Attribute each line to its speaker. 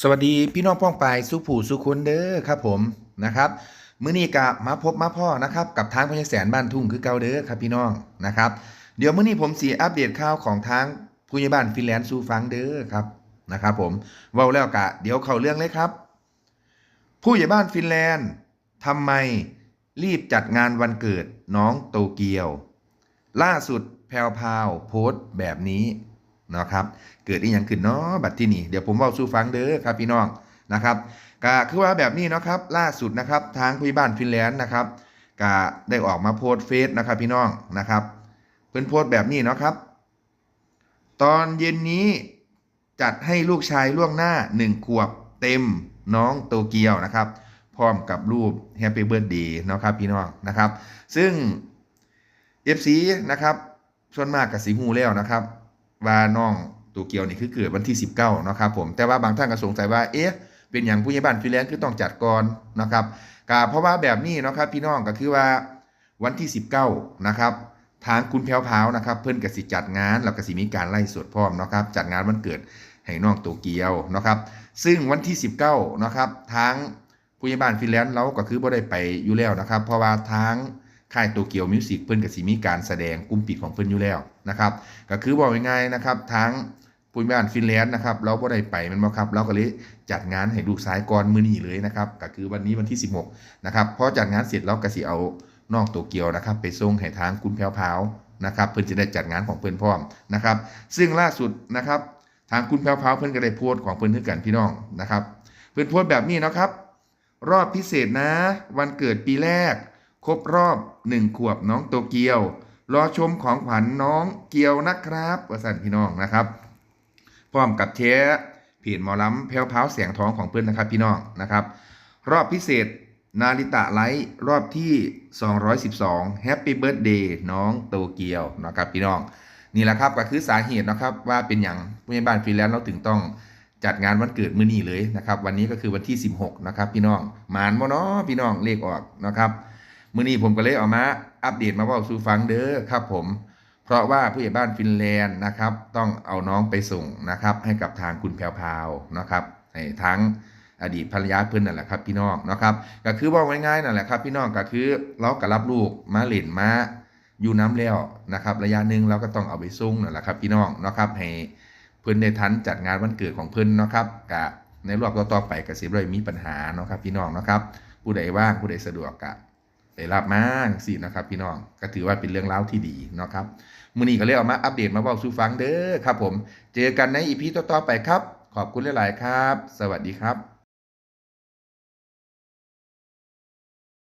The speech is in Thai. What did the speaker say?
Speaker 1: สวัสดีพี่น้องป้องปายสุผู้สุคนเด้อครับผมนะครับมื้อนี้กะมาพบมาพ่อนะครับกับทางพญาแสนบ้านทุ่งคือเก่าเด้อครับพี่น้องนะครับ เดี๋ยวมื้อนี้ผมสีอัปเดตข่าวของทางผู้ใหญ่บ้านฟินแลนด์สู่ฟังเด้อครับนะครับผมเว้าแล้วกะ เดี๋ยวเข้าเรื่องเลยครับ ผู้ใหญ่บ้านฟินแลนด์ทำไมรีบจัดงานวันเกิดน้องโตเกียว ล่าสุดแพรวพาวโพสต์แบบนี้ นะครับเกิดอีหยังขึ้นเนาะบัดที่นี่เดี๋ยวผมเว้าสู่ฟังเด้อครับพี่น้องนะครับก็คือว่าแบบนี้เนาะครับล่าสุดนะครับทางผู้บ้านฟินแลนด์นะครับก็ได้ออกมาโพสต์เฟซนะครับพี่น้องนะครับเพิ่นโพสต์แบบนี้เนาะครับ ตอนเย็นนี้จัดให้ลูกชายล่วงหน้า 1 ขวบเต็มน้องโตเกียวนะครับ พร้อมกับรูป Happy Birthday เนาะครับพี่น้องนะครับ ซึ่ง FC นะครับส่วนมากกับสีหูแล้วนะครับ ว่าน้องโตเกียวนี่คือเกิดวันที่ 19เนาะครับผมแต่ว่าบางท่านก็สงสัยว่าเอ๊ะเป็นอย่างผู้ใหญ่บ้านฟรีแลนซ์คือต้องจัดก่อนนะครับก็เพราะว่าแบบนี้เนาะครับพี่น้องก็คือว่าวันที่ 19นะครับทางคุณแพรวพาวนะครับ เพิ่อนกสิจัดงานแล้วกสิมีการไล่สดพร้อมเนาะครับจัดงานวันเกิดให้น้องโตเกียวเนาะครับ ซึ่งวันที่ 19นะครับทางผู้ใหญ่บ้านฟรีแลนซ์เราก็คือบ่ได้ไปอยู่แล้วนะครับ เพราะว่าทาง ค่ายโตเกียวมิวสิกเพิ่นก็สิมีการแสดงกลุ่มปิดของเพิ่นอยู่แล้วนะครับก็คือบอกง่ายๆนะครับทั้งผู้บ้านฟินแลนด์นะครับเราบ่ได้ไปมันบ่ครับ เราก็เลยจัดงานให้ลูกสายก่อนมื้อนี้เลยนะครับก็คือวันนี้วันที่ 16นะครับพอจัดงานเสร็จเราก็สิเอาน้องโตเกียวนะครับ ไปส่งให้ทางคุณแพรวพาวนะครับเพิ่นจะได้จัดงานของเพิ่นพร้อมนะครับ ซึ่งล่าสุดนะครับ ทางคุณแพรวพาวเพิ่นก็ได้โพสต์ของเพิ่นคือกันพี่น้องนะครับ เพิ่นโพสต์แบบนี้นะครับ รอบพิเศษนะ วันเกิดปีแรก ครบรอบ1ขวบน้องโตเกียว รอชมของขวัญน้องเกียวนะครับประสันพี่น้องนะครับ พร้อมกับเชร์เพจหมอลำแพ้วพราเสียงท้องของเพื่อนนะครับพี่น้องนะครับ รอบพิเศษนาริตะไลท์รอบที่ 212 Happy Birthday น้องโตเกียวนะครับพี่น้อง นี่แหละครับก็คือสาเหตุนะครับว่าเป็นอย่างผู้ใหญ่บ้านฟรีแลนซ์เราถึงต้องจัดงานวันเกิดมื้อนี้เลยนะครับ วันนี้ก็คือวันที่ 16 นะครับพี่น้องหมานบ่เนาะพี่น้องเลขออกนะครับ มื้อนี้ผมก็เลยเอามาอัปเดตมาเว่าสู่ฟังเด้อครับผม เพราะว่าผู้ใหญ่บ้านฟินแลนด์นะครับต้องเอาน้องไปส่งนะครับให้กับทางคุณแพรวพาวนะครับให้ทั้งอดีตภรรยาเพื่อนนั่นแหละครับพี่น้องนะครับก็คือว่าง่ายๆนั่นแหละครับพี่น้องก็คือเราก็รับลูกมาเล่นมาอยู่น้ำแล้วนะครับระยะหนึ่งเราก็ต้องเอาไปส่งนั่นแหละครับพี่น้องนะครับให้เพื่อนได้ทันจัดงานวันเกิดของเพื่อนนะครับกะในรอบต่อๆไปก็สิบ่ได้มีปัญหาเนาะครับพี่น้องนะครับผู้ใดว่างผู้ใดสะดวกกะ ไปรับมาสินะครับ พี่น้องก็ถือว่าเป็นเรื่องเล่าที่ดีเนาะครับมือนี้ก็เลยเอามาอัปเดตมาบอกสู่ฟังเด้อครับผม เจอกันในอีพีต่อๆไปครับ ขอบคุณหลาย ๆ ครับ สวัสดีครับ